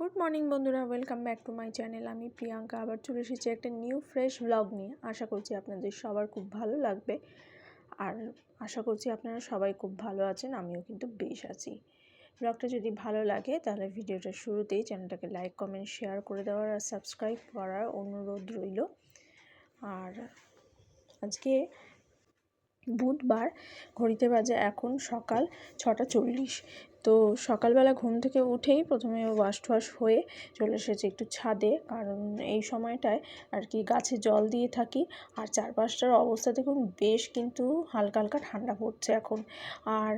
Good morning বন্ধুরা। Welcome back to my channel আমি প্রিয়াঙ্কা। আবার চলে এসেছি একটা নিউ ফ্রেশ ব্লগ নিয়ে। আশা করছি আপনাদের সবার খুব ভালো লাগবে। আর আশা করছি আপনারা সবাই খুব ভালো আছেন। আমিও কিন্তু বেশ আছি। ব্লগটা যদি ভালো লাগে, তাহলে ভিডিওটা শুরুতেই চ্যানেলটাকে লাইক কমেন্ট শেয়ার করে দেওয়ার আর সাবস্ক্রাইব করার অনুরোধ রইল। আর আজকে বুধবার, ঘড়িতে বাজে এখন সকাল ছটা চল্লিশ। তো সকালবেলা ঘুম থেকে উঠেই প্রথমে ওয়াশ টোয়াশ হয়ে চলে এসেছে একটু ছাদে। কারণ এই সময়টায় আর কি গাছে জল দিয়ে থাকি। আর চারপাশটার অবস্থা দেখুন, বেশ কিন্তু হালকা হালকা ঠান্ডা পড়ছে এখন। আর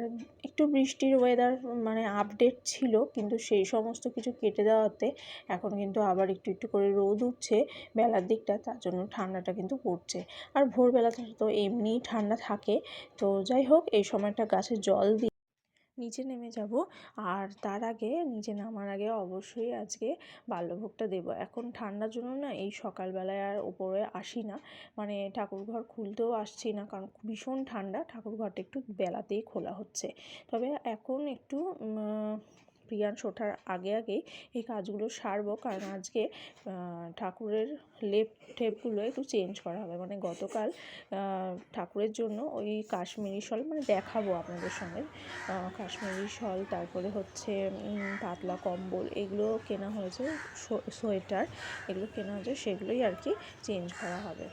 একটু বৃষ্টির ওয়েদার মানে আপডেট ছিল, কিন্তু সেই সমস্ত কিছু কেটে দেওয়াতে এখন কিন্তু আবার একটু একটু করে রোদ উঠছে বেলার দিকটা, তার জন্য ঠান্ডাটা কিন্তু পড়ছে। আর ভোরবেলাটা তো এমনিই ঠান্ডা থাকে। তো যাই হোক, এই সময়টা গাছে জল দিয়ে নিচে নেমে যাব। আর তার আগে, নিচে নামার আগে অবশ্যই আজকে বাল্যভোগটা দেবো। এখন ঠান্ডার জন্য না এই সকালবেলায় আর ওপরে আসি না। মানে ঠাকুরঘর খুলতেও আসছি না কারণ ভীষণ ঠান্ডা। ঠাকুরঘরটা একটু বেলাতেই খোলা হচ্ছে। তবে এখন একটু প্রিয়াংশ ওঠার আগে আগেই এই কাজগুলো সারবো। কারণ আজকে ঠাকুরের লেপ টেপগুলো একটু চেঞ্জ করা হবে। মানে গতকাল ঠাকুরের জন্য ওই কাশ্মীরি শল মানে দেখাবো আপনাদের সঙ্গে। কাশ্মীরি শল, তারপরে হচ্ছে পাতলা কম্বল, এগুলো কেনা হয়েছে সোয়েটার, এগুলো কেনা হয়েছে, সেগুলোই আর কি চেঞ্জ করা হবে।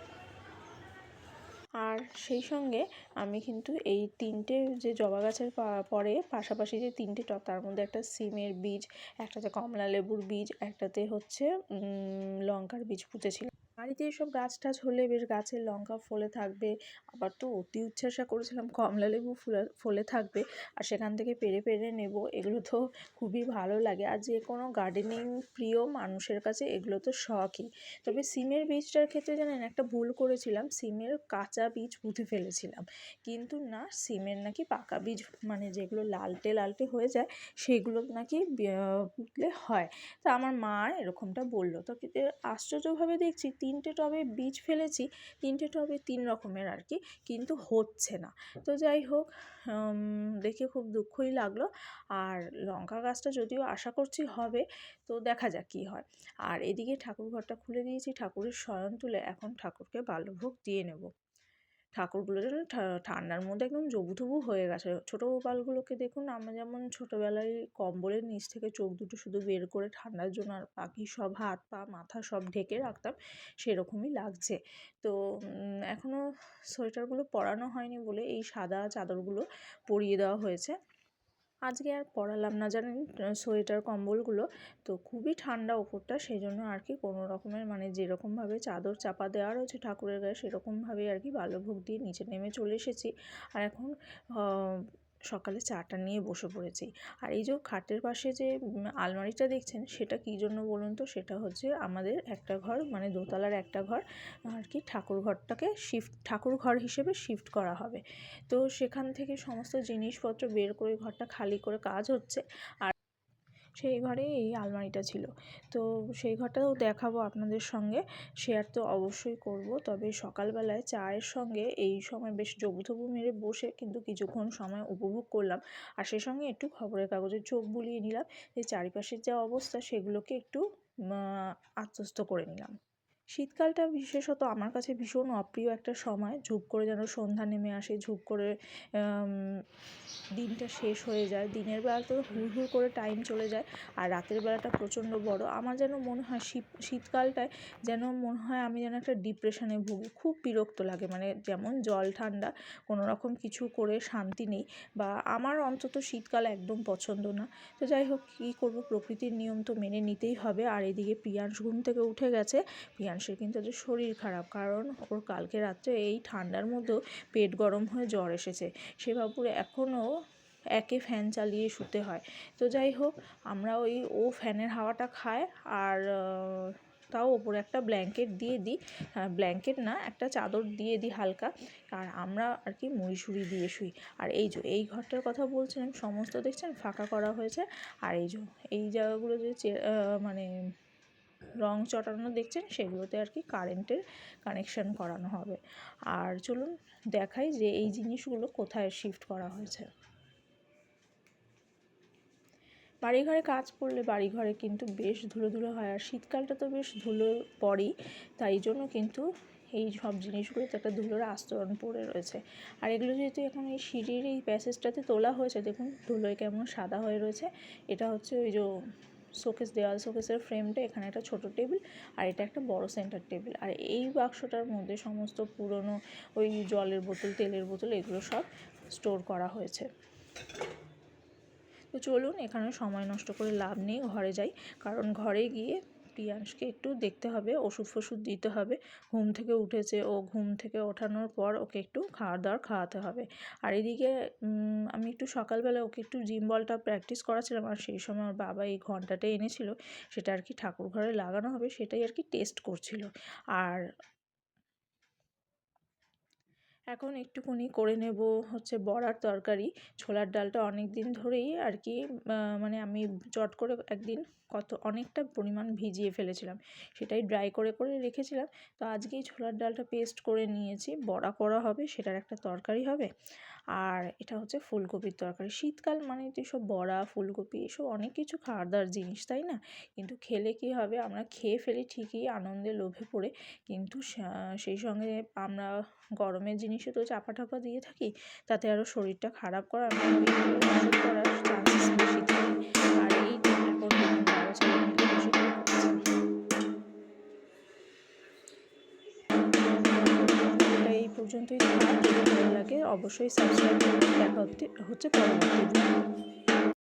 আর সেই সঙ্গে আমি কিন্তু এই তিনটে যে জবা গাছের পরে পাশাপাশি যে তিনটে টব তার মধ্যে একটা সিমের বীজ, একটাতে কমলা লেবুর বীজ, একটাতে হচ্ছে লঙ্কার বীজ পুঁতেছিলাম। বাড়িতে এসব গাছ টাছ হলে বেশ গাছের লঙ্কা ফলে থাকবে। আবার তো অতি উচ্ছ্বাসা করেছিলাম কমলা লেবু ফুলে থাকবে। আর সেখান থেকে পেরে পেরে নেব। এগুলো তো খুবই ভালো লাগে। আর যে কোনো গার্ডেনিং প্রিয় মানুষের কাছে এগুলো তো শখই। তবে সিমের বীজটার ক্ষেত্রে জানেন, একটা ভুল করেছিলাম। সিমের কাঁচা বীজ পুঁতে ফেলেছিলাম। কিন্তু না, সিমের নাকি পাকা বীজ মানে যেগুলো লালটে লালটে হয়ে যায়, সেগুলো নাকি পুঁতলে হয়। তা আমার মা এরকমটা বলল। তো আশ্চর্যভাবে দেখছি তিনটে টবে বীজ ফেলেছি, তিনটে টবে তিন রকমের আর কি, কিন্তু হচ্ছে না। তো যাই হোক দেখে খুব দুঃখই লাগল। আর লঙ্কা গাছটা যদিও আশা করছি হবে, তো দেখা যাক কী হয়। আর এদিকে ঠাকুর ঘরটা খুলে দিয়েছি, ঠাকুরের শয়ন তুলে এখন ঠাকুরকে বাল্যভোগ দিয়ে নেব। ঠাকুরগুলো যেন ঠান্ডার মধ্যে একদম জবুথবু হয়ে গেছে। ছোটো গোপালগুলোকে দেখুন, আমরা যেমন ছোটোবেলায় কম্বলের নিচ থেকে চোখ দুটো শুধু বের করে ঠান্ডার জন্য আর বাকি সব হাত পা, মাথা সব ঢেকে রাখতাম, সেরকমই লাগছে। তো এখনও সোয়েটারগুলো পরানো হয়নি বলে এই সাদা চাদরগুলো পরিয়ে দেওয়া হয়েছে। আজকে আর পরালাম না, জানেন? সোয়েটার, কম্বলগুলো। তো খুবই ঠান্ডা ওপরটা সেই জন্য আর কি কোনো রকমের মানে যেরকমভাবে চাদর চাপা দেওয়া রয়েছে ঠাকুরের গায়ে, সেরকমভাবেই আর কি বাল্যভোগ দিয়ে নিচে নেমে চলে এসেছি। আর এখন সকালে চাটা নিয়ে বসে পড়েছি। আর এই যে খাটের পাশে যে আলমারিটা দেখছেন, সেটা কী জন্য বলুন তো? সেটা হচ্ছে আমাদের একটা ঘর মানে দোতলার একটা ঘর, আর কি ঠাকুর ঘরটাকে শিফট ঠাকুর ঘর হিসেবে শিফট করা হবে। তো সেখান থেকে সমস্ত জিনিসপত্র বের করে ঘরটা খালি করে কাজ হচ্ছে। আর সেই ঘরেই এই আলমারিটা ছিল। তো সেই ঘরটাও দেখাবো আপনাদের সঙ্গে। শেয়ার তো অবশ্যই করব। তবে সকালবেলায় চায়ের সঙ্গে এই সময় বেশ জবুথবু মেরে বসে কিন্তু কিছুক্ষণ সময় উপভোগ করলাম। আর সেই সঙ্গে একটু খবরের কাগজের চোখ বুলিয়ে নিলাম যে, চারিপাশের যা অবস্থা সেগুলোকে একটু আত্মস্থ করে নিলাম। শীতকালটা বিশেষত আমার কাছে ভীষণ অপ্রিয় একটা সময়। ঝুপ করে যেন সন্ধ্যা নেমে আসে, ঝুপ করে দিনটা শেষ হয়ে যায়। দিনের বেলা তো হুড় হুড় করে টাইম চলে যায় আর রাতের বেলাটা প্রচণ্ড বড়। আমার যেন মনে হয় শীত, শীতকালটায় যেন মনে হয় আমি যেন একটা ডিপ্রেশনে ভুগি। খুব বিরক্ত লাগে মানে যেমন জল ঠান্ডা, কোনো রকম কিছু করে শান্তি নেই বা আমার অন্তত শীতকাল একদম পছন্দ না। তো যাই হোক, কী করব? প্রকৃতির নিয়ম তো মেনে নিতেই হবে। আর এদিকে প্রিয়াংশ ঘুম থেকে উঠে গেছে। প্রিয়াংশের কিন্তু আজ শরীর খারাপ। কারণ ওর কালকে রাত্রে এই ঠান্ডার মধ্যেও পেট গরম হয়ে জ্বর এসেছে। সে বাবুর এখনও একে ফ্যান চালিয়ে শুতে হয়। তো যাই হোক, আমরা ওই ও ফ্যানের হাওয়াটা খায় আর তাও ওপরে একটা ব্ল্যাঙ্কেট দিয়ে দিই। ব্ল্যাঙ্কেট না, একটা চাদর দিয়ে দিই হালকা। আর আমরা আর কি মুড়িসুড়ি দিয়ে শুই। আর এই যে, এই ঘরটার কথা বলছিলাম, সমস্ত দেখছেন? ফাঁকা করা হয়েছে। আর এই যে, এই জায়গাগুলো যে মানে রং চটানো দেখছেন, সেগুলোতে আর কি কারেন্টের কানেকশান করানো হবে। আর চলুন দেখাই যে এই জিনিসগুলো কোথায় শিফট করা হয়েছে। বাড়ি ঘরে কাজ পড়লে বাড়ি ঘরে কিন্তু বেশ ধুলো ধুলো হয়, আর শীতকালটা তো বেশ ধুলো পড়েই, তাই জন্য কিন্তু এই সব জিনিসগুলোতে একটা ধুলোর আস্তরণ পড়ে রয়েছে। আর এগুলো যেহেতু এখন এই সিঁড়ির এই প্যাসেজটাতে তোলা হয়েছে, দেখুন ধুলোয় কেমন সাদা হয়ে রয়েছে, এটা হচ্ছে ওই যে শোকেস, দেওয়াল শোকেসের ফ্রেমটা এখানে একটা ছোট টেবিল আর এটা একটা বড় সেন্টার টেবিল। আর এই বাক্সটার মধ্যে সমস্ত পুরনো ওই জলের বোতল, তেলের বোতল এগুলো সব স্টোর করা হয়েছে। তো চলুন এখানে সময় নষ্ট করে লাভ নেই, ঘরে যাই। কারণ ঘরে গিয়ে প্রিয়াংশকে একটু দেখতে হবে, ওষুধ ফষুধ দিতে হবে। ঘুম থেকে উঠেছে ও ঘুম থেকে ওঠানোর পর ওকে একটু খাওয়ার দাওয়ার খাওয়াতে হবে। আর এদিকে আমি একটু সকালবেলা ওকে একটু জিম বলটা প্র্যাকটিস করাছিলাম আর সেই সময় ওর বাবা এই ঘন্টাটা এনেছিল, সেটা আর কি ঠাকুর ঘরে লাগানো হবে, সেটাই আর কি টেস্ট করছিল। আর এখন একটুখানি করে নেব হচ্ছে বড়ার তরকারি। ছোলার ডালটা অনেক দিন ধরেই আর কি মানে আমি চট করে একদিন কত, অনেকটা পরিমাণ ভিজিয়ে ফেলেছিলাম। সেটাই ড্রাই করে করে রেখেছিলাম। তো আজকেই ছোলার ডালটা পেস্ট করে নিয়েছি। বড়া করা হবে, সেটার একটা তরকারি হবে। আর এটা হচ্ছে ফুলকপির তরকারি। শীতকাল মানে তো সব বড়া, ফুলকপি, এসব অনেক কিছু খাওয়ার দাওয়ার জিনিস, তাই না? কিন্তু খেলে কী হবে? আমরা খেয়ে ফেলি ঠিকই, আনন্দে লোভে পড়ে। কিন্তু সেই সঙ্গে আমরা গরমের জিনিসে তো চাপা টাপা দিয়ে থাকি, তাতে আরও শরীরটা খারাপ করার এই পর্যন্তই ভালো লাগে অবশ্যই সাবস্ক্রাইব দেখা হচ্ছে পরবর্তী